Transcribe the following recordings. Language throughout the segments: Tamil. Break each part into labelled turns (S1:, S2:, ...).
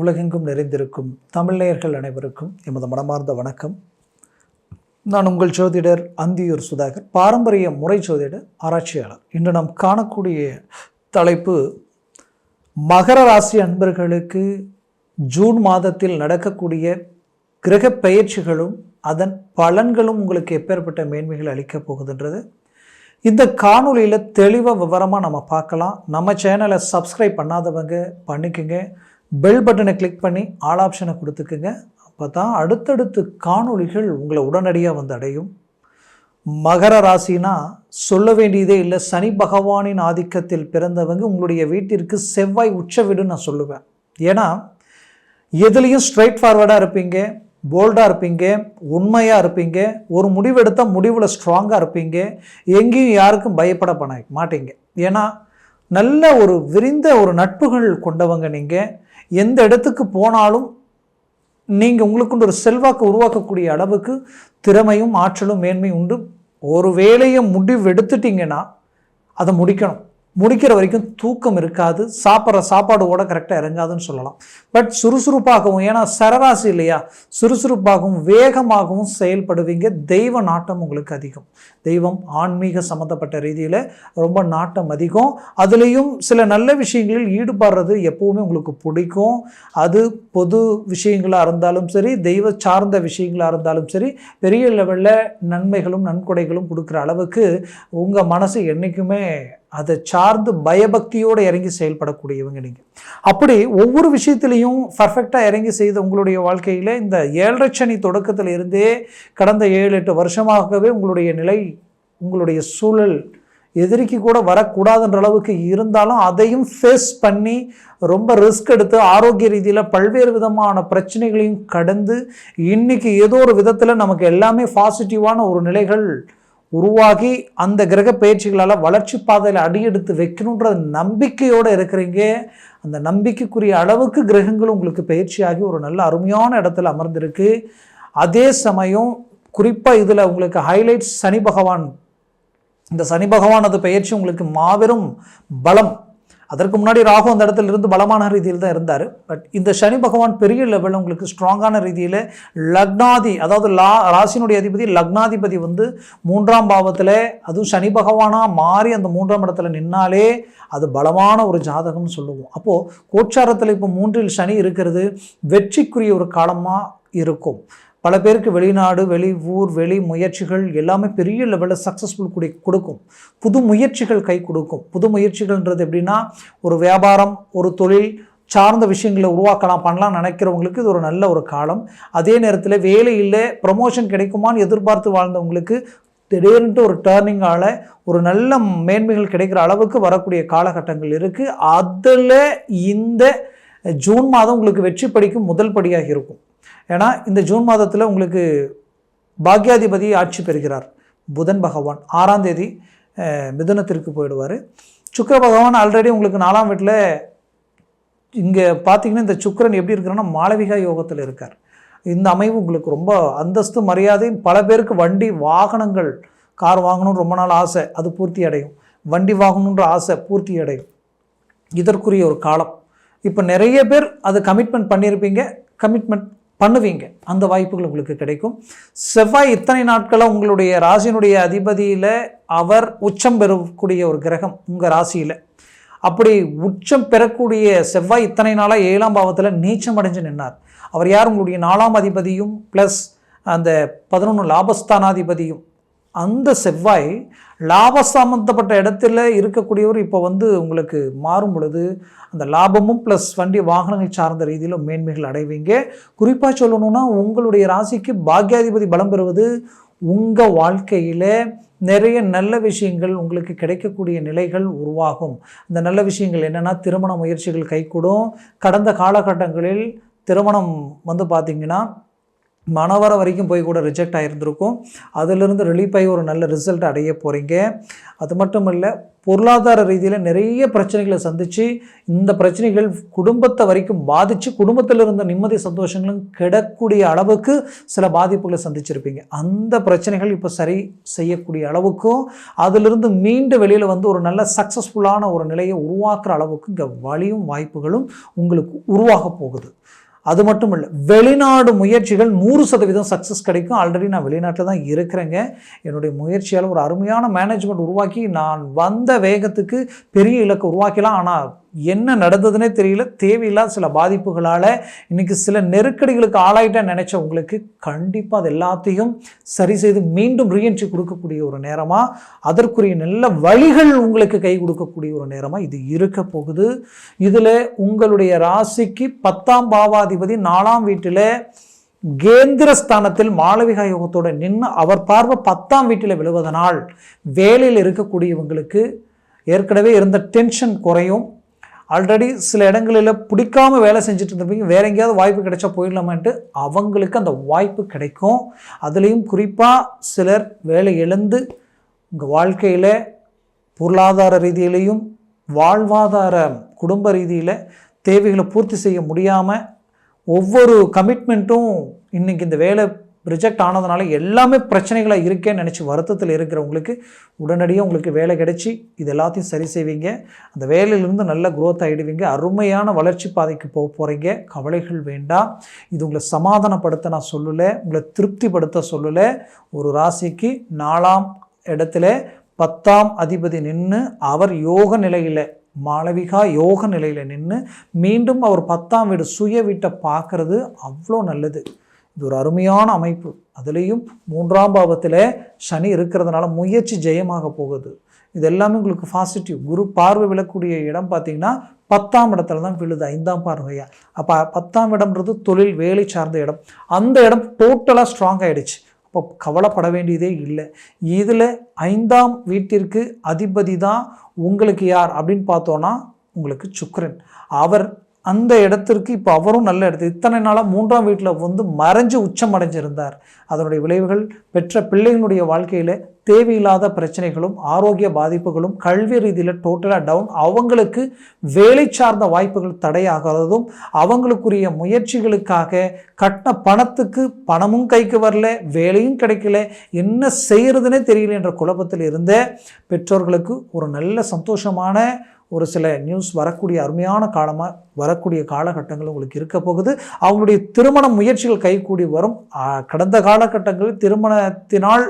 S1: உலகெங்கும் நிறைந்திருக்கும் தமிழ்நேயர்கள் அனைவருக்கும் எமது மனமார்ந்த வணக்கம். நான் உங்கள் ஜோதிடர் அந்தியூர் சுதாகர் பாரம்பரிய முறை ஜோதிடர் ஆராய்ச்சியாளர். இன்று நாம் காணக்கூடிய தலைப்பு மகர ராசி அன்பர்களுக்கு ஜூன் மாதத்தில் நடக்கக்கூடிய கிரக பெயர்ச்சிகளும் அதன் பலன்களும் உங்களுக்கு எப்பேற்பட்ட மேன்மைகள் அளிக்கப் போகுதுன்றது. இந்த காணொலியில் தெளிவாக விவரமாக நம்ம பார்க்கலாம். நம்ம சேனலை சப்ஸ்கிரைப் பண்ணாதவங்க பண்ணிக்கோங்க. பெல் பட்டனை கிளிக் பண்ணி ஆல் ஆப்ஷனை கொடுத்துக்குங்க. அப்போ தான் அடுத்தடுத்து காணொளிகள் உங்களை உடனடியாக வந்து அடையும். மகர ராசினா சொல்ல வேண்டியதே இல்லை. சனி பகவானின் ஆதிக்கத்தில் பிறந்தவங்க உங்களுடைய வீட்டிற்கு செவ்வாய் உச்சவிடுன்னு நான் சொல்லுவேன். ஏன்னா எதுலேயும் ஸ்ட்ரைட் ஃபார்வர்டாக இருப்பீங்க போல்டாக இருப்பீங்க உண்மையாக இருப்பீங்க ஒரு முடிவெடுத்தால் முடிவில் ஸ்ட்ராங்காக இருப்பீங்க எங்கேயும் யாருக்கும் பயப்பட பண்ண மாட்டீங்க. ஏன்னா நல்ல ஒரு விரிந்த ஒரு நட்புகள் கொண்டவங்க நீங்கள் எந்த இடத்துக்கு போனாலும் நீங்கள் உங்களுக்குண்டு ஒரு செல்வாக்கு உருவாக்கக்கூடிய அளவுக்கு திறமையும் ஆற்றலும் மேன்மையும் உண்டு. ஒரு வேலையை முடிவு எடுத்துட்டிங்கன்னா அதை முடிக்கணும். முடிக்கிற வரைக்கும் தூக்கம் இருக்காது சாப்பிட்ற சாப்பாடு கூட கரெக்டாக இறங்காதுன்னு சொல்லலாம். பட் சுறுசுறுப்பாகவும் ஏன்னா சரராசி இல்லையா? சுறுசுறுப்பாகவும் வேகமாகவும் செயல்படுவீங்க. தெய்வ நாட்டம் உங்களுக்கு அதிகம். தெய்வம் ஆன்மீக சம்மந்தப்பட்ட ரீதியில் ரொம்ப நாட்டம் அதிகம். அதுலேயும் சில நல்ல விஷயங்களில் ஈடுபடுறது எப்போவுமே உங்களுக்கு பிடிக்கும். அது பொது விஷயங்களாக இருந்தாலும் சரி தெய்வ சார்ந்த விஷயங்களாக இருந்தாலும் சரி பெரிய லெவலில் நன்மைகளும் நன்கொடைகளும் கொடுக்குற அளவுக்கு உங்கள் மனசு என்றைக்குமே அதை சார்ந்து பயபக்தியோடு இறங்கி செயல்படக்கூடியவங்க நீங்கள் அப்படி ஒவ்வொரு விஷயத்துலையும் பர்ஃபெக்டாக இறங்கி செய்த உங்களுடைய வாழ்க்கையில் இந்த ஏழரை சனி தொடக்கத்தில் இருந்தே கடந்த ஏழு எட்டு வருஷமாகவே உங்களுடைய நிலை உங்களுடைய சூழல் எதிரிக்கு கூட வரக்கூடாதுன்ற அளவுக்கு இருந்தாலும் அதையும் ஃபேஸ் பண்ணி ரொம்ப ரிஸ்க் எடுத்து ஆரோக்கிய ரீதியில் பல்வேறு விதமான பிரச்சனைகளையும் கடந்து இன்னைக்கு ஏதோ ஒரு விதத்தில் நமக்கு எல்லாமே பாசிட்டிவான ஒரு நிலைகள் உருவாகி அந்த கிரக பயிற்சிகளால் வளர்ச்சி பாதையில் அடியெடுத்து வைக்கணுன்ற நம்பிக்கையோடு இருக்கிறீங்க. அந்த நம்பிக்கைக்குரிய அளவுக்கு கிரகங்கள் உங்களுக்கு பயிற்சியாகி ஒரு நல்ல அருமையான இடத்துல அமர்ந்திருக்கு. அதே சமயம் குறிப்பாக இதில் உங்களுக்கு ஹைலைட்ஸ் சனி பகவான். இந்த சனி பகவானது பயிற்சி உங்களுக்கு மாபெரும் பலம் அதற்கு முன்னாடி ராகு அந்த இடத்துல இருந்து பலமான ரீதியில் தான் இருந்தார். பட் இந்த சனி பகவான் பெரிய லெவலில் உங்களுக்கு ஸ்ட்ராங்கான ரீதியில் லக்னாதி அதாவது லா ராசினுடைய அதிபதி லக்னாதிபதி வந்து மூன்றாம் பாவத்தில் அதுவும் சனி பகவானாக மாறி அந்த மூன்றாம் இடத்துல நின்னாலே அது பலமான ஒரு ஜாதகம்னு சொல்லுவோம். அப்போது கோச்சாரத்தில் இப்போ மூன்றில் சனி இருக்கிறது வெற்றிக்குரிய ஒரு காலமாக இருக்கும். பல பேருக்கு வெளிநாடு வெளி ஊர் வெளி முயற்சிகள் எல்லாமே பெரிய லெவலில் சக்ஸஸ்ஃபுல் குடி கொடுக்கும். புது முயற்சிகள் கை கொடுக்கும். புது முயற்சிகள்ன்றது எப்படின்னா ஒரு வியாபாரம் ஒரு தொழில் சார்ந்த விஷயங்களை உருவாக்கலாம் பண்ணலாம் நினைக்கிறவங்களுக்கு இது ஒரு நல்ல ஒரு காலம். அதே நேரத்தில் வேலையில் ப்ரமோஷன் கிடைக்குமான்னு எதிர்பார்த்து வாழ்ந்தவங்களுக்கு திடீர்னுட்டு ஒரு டேர்னிங்கால் ஒரு நல்ல மேன்மைகள் கிடைக்கிற அளவுக்கு வரக்கூடிய காலகட்டங்கள் இருக்குது அதில் இந்த ஜூன் மாதம் உங்களுக்கு வெற்றி படிக்கும் முதல் படியாக இருக்கும். ஏன்னா இந்த ஜூன் மாதத்தில் உங்களுக்கு பாக்யாதிபதி ஆட்சி பெறுகிறார். புதன் பகவான் ஆறாம் தேதி மிதுனத்திற்கு போயிடுவார். சுக்கர பகவான் ஆல்ரெடி உங்களுக்கு நாலாம் வீட்டில் இங்கே பார்த்தீங்கன்னா இந்த சுக்கரன் எப்படி இருக்கிறன்னா மாளவிகா யோகத்தில் இருக்கார். இந்த அமைவு உங்களுக்கு ரொம்ப அந்தஸ்து மரியாதை பல பேருக்கு வண்டி வாகனங்கள் கார் வாங்கணும்னு ரொம்ப நாள் ஆசை அது பூர்த்தி அடையும். வண்டி வாங்கணுன்ற ஆசை பூர்த்தி அடையும். இதற்குரிய ஒரு காலம். இப்போ நிறைய பேர் அது கமிட்மெண்ட் பண்ணியிருப்பீங்க. கமிட்மெண்ட் பண்ணுவீங்க. அந்த வாய்ப்புகள் உங்களுக்கு கிடைக்கும். செவ்வாய் இத்தனை நாட்களாக உங்களுடைய ராசியினுடைய அதிபதியில் அவர் உச்சம் பெறக்கூடிய ஒரு கிரகம் உங்கள் ராசியில். அப்படி உச்சம் பெறக்கூடிய செவ்வாய் இத்தனை நாளாக ஏழாம் பாவத்தில் நீச்சம் அடைஞ்சு நின்னார். அவர் யார்? உங்களுடைய நாலாம் அதிபதியும் ப்ளஸ் அந்த பதினொன்று லாபஸ்தானாதிபதியும். அந்த செவ்வாய் லாப சம்மந்தப்பட்ட இடத்துல இருக்கக்கூடியவர் இப்போ வந்து உங்களுக்கு மாறும் பொழுது அந்த லாபமும் ப்ளஸ் வண்டி வாகனங்கள் சார்ந்த ரீதியில் மேன்மைகள் அடைவீங்க. குறிப்பாக சொல்லணும்னா உங்களுடைய ராசிக்கு பாக்யாதிபதி பலம் பெறுவது உங்கள் வாழ்க்கையில் நிறைய நல்ல விஷயங்கள் உங்களுக்கு கிடைக்கக்கூடிய நிலைகள் உருவாகும். இந்த நல்ல விஷயங்கள் என்னென்னா திருமண முயற்சிகள் கைகூடும். கடந்த காலகட்டங்களில் திருமணம் வந்து பார்த்திங்கன்னா மனவர வரைக்கும் போய் கூட ரிஜெக்ட் ஆகியிருந்திருக்கும் அதிலிருந்து ரிலீஃப் ஆகி ஒரு நல்ல ரிசல்ட் அடைய போகிறீங்க அது மட்டும் இல்லை பொருளாதார ரீதியில் நிறைய பிரச்சனைகளை சந்தித்து இந்த பிரச்சனைகள் குடும்பத்தை வரைக்கும் பாதித்து குடும்பத்தில் இருந்த நிம்மதி சந்தோஷங்களும் கிடக்கூடிய அளவுக்கு சில பாதிப்புகளை சந்திச்சிருப்பீங்க. அந்த பிரச்சனைகள் இப்போ சரி செய்யக்கூடிய அளவுக்கும் அதிலிருந்து மீண்டு வெளியில் வந்து ஒரு நல்ல சக்ஸஸ்ஃபுல்லான ஒரு நிலையை உருவாக்குற அளவுக்கு இங்கே வழியும் வாய்ப்புகளும் உங்களுக்கு உருவாக போகுது. அது மட்டும் இல்லை வெளிநாடு முயற்சிகள் நூறு சதவீதம் சக்ஸஸ் கிடைக்கும். ஆல்ரெடி நான் வெளிநாட்டில் தான் இருக்கிறேங்க. என்னுடைய முயற்சியால் ஒரு அருமையான மேனேஜ்மெண்ட் உருவாக்கி நான் வந்த வேகத்துக்கு பெரிய இலக்கு உருவாக்கலாம். ஆனால் என்ன நடந்ததுன்னே தெரியல. தேவையில்லாத சில பாதிப்புகளால் இன்றைக்கி சில நெருக்கடிகளுக்கு ஆளாயிட்டேன் நினச்ச உங்களுக்கு கண்டிப்பாக அது எல்லாத்தையும் சரி செய்து மீண்டும் ரீஎன்ட்ரி கொடுக்கக்கூடிய ஒரு நேரமாக அதற்குரிய நல்ல வழிகள் உங்களுக்கு கை கொடுக்கக்கூடிய ஒரு நேரமாக இது இருக்க போகுது. இதில் உங்களுடைய ராசிக்கு பத்தாம் பாவாதிபதி நாலாம் வீட்டில் கேந்திரஸ்தானத்தில் மாளவிகா யோகத்தோடு நின்று அவர் பார்வை பத்தாம் வீட்டில் விழுவதனால் வேலையில் இருக்கக்கூடியவங்களுக்கு ஏற்கனவே இருந்த டென்ஷன் குறையும். ஆல்ரெடி சில இடங்களில் பிடிக்காம வேலை செஞ்சுட்டு இருந்திருப்பீங்க வேற எங்கேயாவது வாய்ப்பு கிடைச்சா போயிடலாமான்ட்டு அவங்களுக்கு அந்த வாய்ப்பு கிடைக்கும். அதுலேயும் குறிப்பாக சிலர் வேலை இழந்து உங்கள் வாழ்க்கையில் பொருளாதார ரீதியிலையும் வாழ்வாதார குடும்ப ரீதியில் தேவைகளை பூர்த்தி செய்ய முடியாமல் ஒவ்வொரு கமிட்மெண்ட்டும் இன்றைக்கி இந்த வேலை ரிஜெக்ட் ஆனதுனால எல்லாமே பிரச்சனைகளாக இருக்கேன்னு நினச்சி வருத்தத்தில் இருக்கிறவங்களுக்கு உடனடியாக உங்களுக்கு வேலை கிடைச்சி இது எல்லாத்தையும் சரி செய்வீங்க. அந்த வேலையிலிருந்து நல்ல குரோத் ஆகிடுவீங்க அருமையான வளர்ச்சி பாதைக்கு போக போகிறீங்க கவலைகள் வேண்டாம். இது உங்களை சமாதானப்படுத்த நான் சொல்லலை உங்களை திருப்திப்படுத்த சொல்லலை. ஒரு ராசிக்கு நாலாம் இடத்துல பத்தாம் அதிபதி நின்று அவர் யோக நிலையில் மாளவிகா யோக நிலையில் நின்று மீண்டும் அவர் பத்தாம் வீடு சுய வீட்டை பார்க்குறது அவ்வளோ நல்லது. இது ஒரு அருமையான அமைப்பு. அதுலேயும் மூன்றாம் பாவத்தில் சனி இருக்கிறதுனால முயற்சி ஜெயமாக போகுது. இது எல்லாமே உங்களுக்கு பாசிட்டிவ் குரு பார்வை விழக்கூடிய இடம் பார்த்தீங்கன்னா பத்தாம் இடத்துல தான் விழுது ஐந்தாம் பார்வையா. அப்போ பத்தாம் இடம்ன்றது தொழில் வேலை சார்ந்த இடம். அந்த இடம் டோட்டலாக ஸ்ட்ராங் ஆகிடுச்சு அப்போ கவலைப்பட வேண்டியதே இல்லை. இதில் ஐந்தாம் வீட்டிற்கு அதிபதி தான் உங்களுக்கு யார் அப்படின்னு பார்த்தோன்னா உங்களுக்கு சுக்கரன். அவர் அந்த இடத்திற்கு இப்போ அவரும் நல்ல இடத்து இத்தனை நாளாக மூன்றாம் வீட்டில் வந்து மறைஞ்சு உச்சம் அடைஞ்சிருந்தார் அதனுடைய விளைவுகள் பெற்ற பிள்ளைகளுடைய வாழ்க்கையில் தேவையில்லாத பிரச்சனைகளும் ஆரோக்கிய பாதிப்புகளும் கல்வி ரீதியில் டோட்டலாக டவுன் அவங்களுக்கு வேலை சார்ந்த வாய்ப்புகள் தடையாகிறதும் அவங்களுக்குரிய முயற்சிகளுக்காக கட்டின பணத்துக்கு பணமும் கைக்கு வரல வேலையும் கிடைக்கல என்ன செய்கிறதுனே தெரியல என்ற குழப்பத்தில் இருந்த பெற்றோர்களுக்கு ஒரு நல்ல சந்தோஷமான ஒரு சில நியூஸ் வரக்கூடிய அருமையான காலமாக வரக்கூடிய காலகட்டங்கள் உங்களுக்கு இருக்க போகுது. அவங்களுடைய திருமண முயற்சிகள் கைகூடி வரும். கடந்த காலகட்டங்களில் திருமணத்தினால்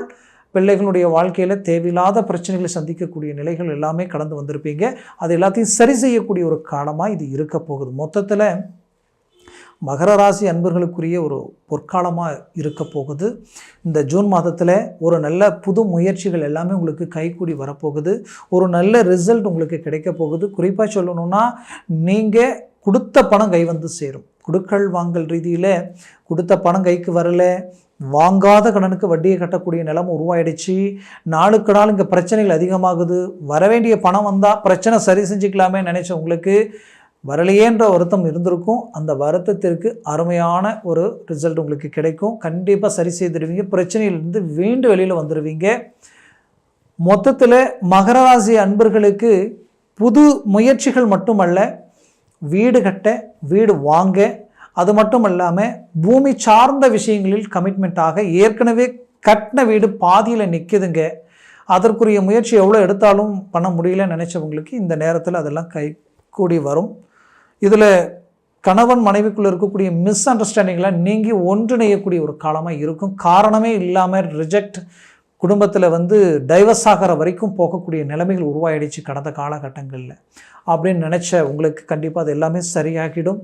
S1: பிள்ளைகளுடைய வாழ்க்கையில் தேவையில்லாத பிரச்சனைகளை சந்திக்கக்கூடிய நிலைகள் எல்லாமே கடந்து வந்திருப்பீங்க. அது எல்லாத்தையும் சரி செய்யக்கூடிய ஒரு காலமாக இது இருக்க போகுது. மொத்தத்தில் மகர ராசி அன்பர்களுக்குரிய ஒரு பொற்காலமாக இருக்க போகுது. இந்த ஜூன் மாதத்தில் ஒரு நல்ல புது முயற்சிகள் எல்லாமே உங்களுக்கு கைக்கூடி வரப்போகுது. ஒரு நல்ல ரிசல்ட் உங்களுக்கு கிடைக்க போகுது. குறிப்பாக சொல்லணும்னா நீங்கள் கொடுத்த பணம் கை வந்து சேரும். கொடுக்கல் வாங்கல் ரீதியில் கொடுத்த பணம் கைக்கு வரல. வாங்காத கடனுக்கு வட்டியை கட்டக்கூடிய நிலம் உருவாயிடுச்சு. நாளுக்கு நாள் இங்கே பிரச்சனைகள் அதிகமாகுது. வரவேண்டிய பணம் வந்தால் பிரச்சனை சரி செஞ்சுக்கலாமே நினச்ச உங்களுக்கு வரலையேன்ற வருத்தம் இருந்திருக்கும். அந்த வருத்தத்திற்கு அருமையான ஒரு ரிசல்ட் உங்களுக்கு கிடைக்கும். கண்டிப்பாக சரி செய்திருவீங்க பிரச்சனையிலிருந்து வீண்டு வெளியில் வந்துடுவீங்க. மொத்தத்தில் மகர ராசி அன்பர்களுக்கு புது முயற்சிகள் மட்டுமல்ல. வீடு கட்ட வீடு வாங்க அது மட்டும் இல்லாமல் பூமி சார்ந்த விஷயங்களில் கமிட்மெண்ட்டாக ஏற்கனவே கட்டின வீடு பாதியில் நிற்குதுங்க அதற்குரிய முயற்சி எவ்வளோ எடுத்தாலும் பண்ண முடியலன்னு நினச்சவங்களுக்கு இந்த நேரத்தில் அதெல்லாம் கை கூடி வரும். இதில் கணவன் மனைவிக்குள்ளே இருக்கக்கூடிய மிஸ் அண்டர்ஸ்டாண்டிங்லாம் நீங்கி ஒன்றிணையக்கூடிய ஒரு காலமாக இருக்கும். காரணமே இல்லாமல் ரிஜெக்ட் குடும்பத்தில் வந்து டைவர்ஸ் ஆகிற வரைக்கும் போகக்கூடிய நிலைமைகள் உருவாயிடுச்சு கடந்த காலகட்டங்களில். அப்படின்னு நினச்ச உங்களுக்கு கண்டிப்பாக அது எல்லாமே சரியாகிடும்.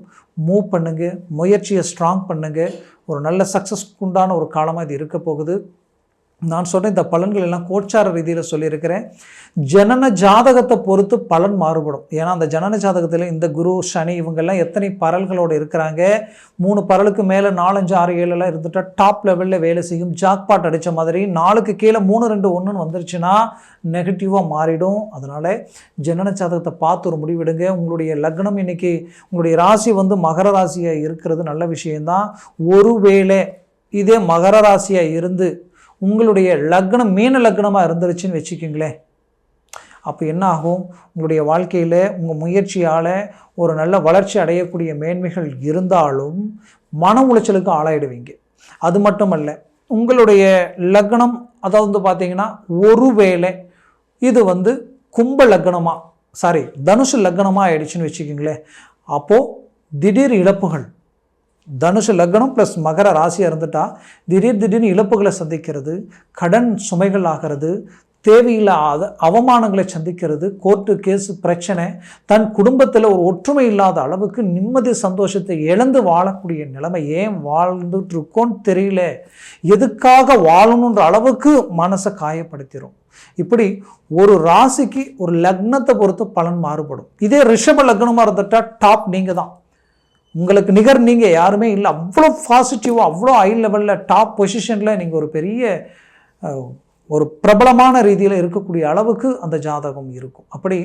S1: மூவ் பண்ணுங்கள் முயற்சியை ஸ்ட்ராங் பண்ணுங்கள் ஒரு நல்ல சக்ஸஸ் உண்டான ஒரு காலமாக இது இருக்க போகுது. நான் சொன்ன இந்த பலன்கள் எல்லாம் கோச்சார ரீதியில் சொல்லியிருக்கிறேன். ஜனன ஜாதகத்தை பொறுத்து பலன் மாறுபடும். ஏன்னா அந்த ஜனன ஜாதகத்தில் இந்த குரு சனி இவங்கெல்லாம் எத்தனை பரல்களோடு இருக்கிறாங்க. மூணு பரலுக்கு மேலே நாலஞ்சு ஆறு ஏழுலாம் இருந்துட்டால் டாப் லெவலில் வேலை செய்யும். ஜாக்பாட் அடித்த மாதிரி நாளுக்கு கீழே மூணு ரெண்டு ஒன்றுன்னு வந்துருச்சுன்னா நெகட்டிவாக மாறிடும். அதனால் ஜனன ஜாதகத்தை பார்த்து ஒரு முடிவெடுங்க. உங்களுடைய லக்னம் இன்னைக்கு உங்களுடைய ராசி வந்து மகர ராசியாக இருக்கிறது நல்ல விஷயந்தான் ஒருவேளை இதே மகர ராசியாக இருந்து உங்களுடைய லக்னம் மீன லக்னமாக இருந்துருச்சுன்னு வச்சுக்கிங்களேன் அப்போ என்ன ஆகும்? உங்களுடைய வாழ்க்கையில் உங்கள் முயற்சியால் ஒரு நல்ல வளர்ச்சி அடையக்கூடிய மேன்மைகள் இருந்தாலும் மன உளைச்சலுக்கு ஆளாயிடுவீங்க. அது மட்டுமல்ல உங்களுடைய லக்னம் அதாவது வந்து பார்த்தீங்கன்னா ஒருவேளை இது வந்து கும்ப லக்னமாக சாரி தனுசு லக்னமாக ஆயிடுச்சுன்னு வச்சுக்கிங்களேன் அப்போது திடீர் இழப்புகள் தனுஷ லக்னம் ப்ளஸ் மகர ராசியாக இருந்துட்டால் திடீர் திடீர்னு இழப்புகளை சந்திக்கிறது கடன் சுமைகள் ஆகிறது தேவையில்லாத அவமானங்களை சந்திக்கிறது கோர்ட்டு கேஸ் பிரச்சனை தன் குடும்பத்தில் ஒரு ஒற்றுமை இல்லாத அளவுக்கு நிம்மதி சந்தோஷத்தை இழந்து வாழக்கூடிய நிலைமை ஏன் வாழ்ந்துட்டு இருக்கோன்னு தெரியல. எதுக்காக வாழணுன்ற அளவுக்கு மனசை காயப்படுத்திடும் இப்படி ஒரு ராசிக்கு ஒரு லக்னத்தை பொறுத்து பலன் மாறுபடும். இதே ரிஷப லக்னமாக இருந்துட்டால் டாப் நீங்கள் தான் உங்களுக்கு நிகர் நீங்கள் யாருமே இல்லை. அவ்வளோ பாசிட்டிவாக அவ்வளோ ஹை லெவலில் டாப் பொசிஷனில் நீங்கள் ஒரு பெரிய ஒரு பிரபலமான ரீதியில் இருக்கக்கூடிய அளவுக்கு அந்த ஜாதகம் இருக்கும். அப்படி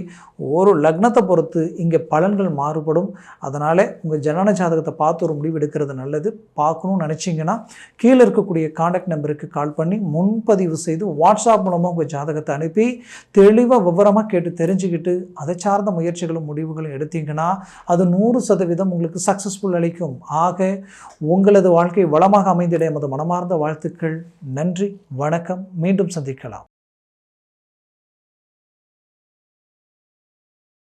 S1: ஒரு லக்னத்தை பொறுத்து இங்கே பலன்கள் மாறுபடும். அதனால் உங்கள் ஜனன ஜாதகத்தை பார்த்து ஒரு முடிவு எடுக்கிறது நல்லது. பார்க்கணும்னு நினச்சிங்கன்னா கீழே இருக்கக்கூடிய காண்டாக்ட் நம்பருக்கு கால் பண்ணி முன்பதிவு செய்து வாட்ஸ்அப் மூலமாக உங்கள் ஜாதகத்தை அனுப்பி தெளிவாக விவரமாக கேட்டு தெரிஞ்சுக்கிட்டு அதை சார்ந்த முயற்சிகளும் முடிவுகளும் எடுத்தீங்கன்னா அது நூறு சதவீதம் உங்களுக்கு சக்ஸஸ்ஃபுல் அளிக்கும். ஆக உங்களது வாழ்க்கை வளமாக அமைந்திட எமது மனமார்ந்த வாழ்த்துக்கள். நன்றி வணக்கம். மீண்டும் சந்திக்கலாம்.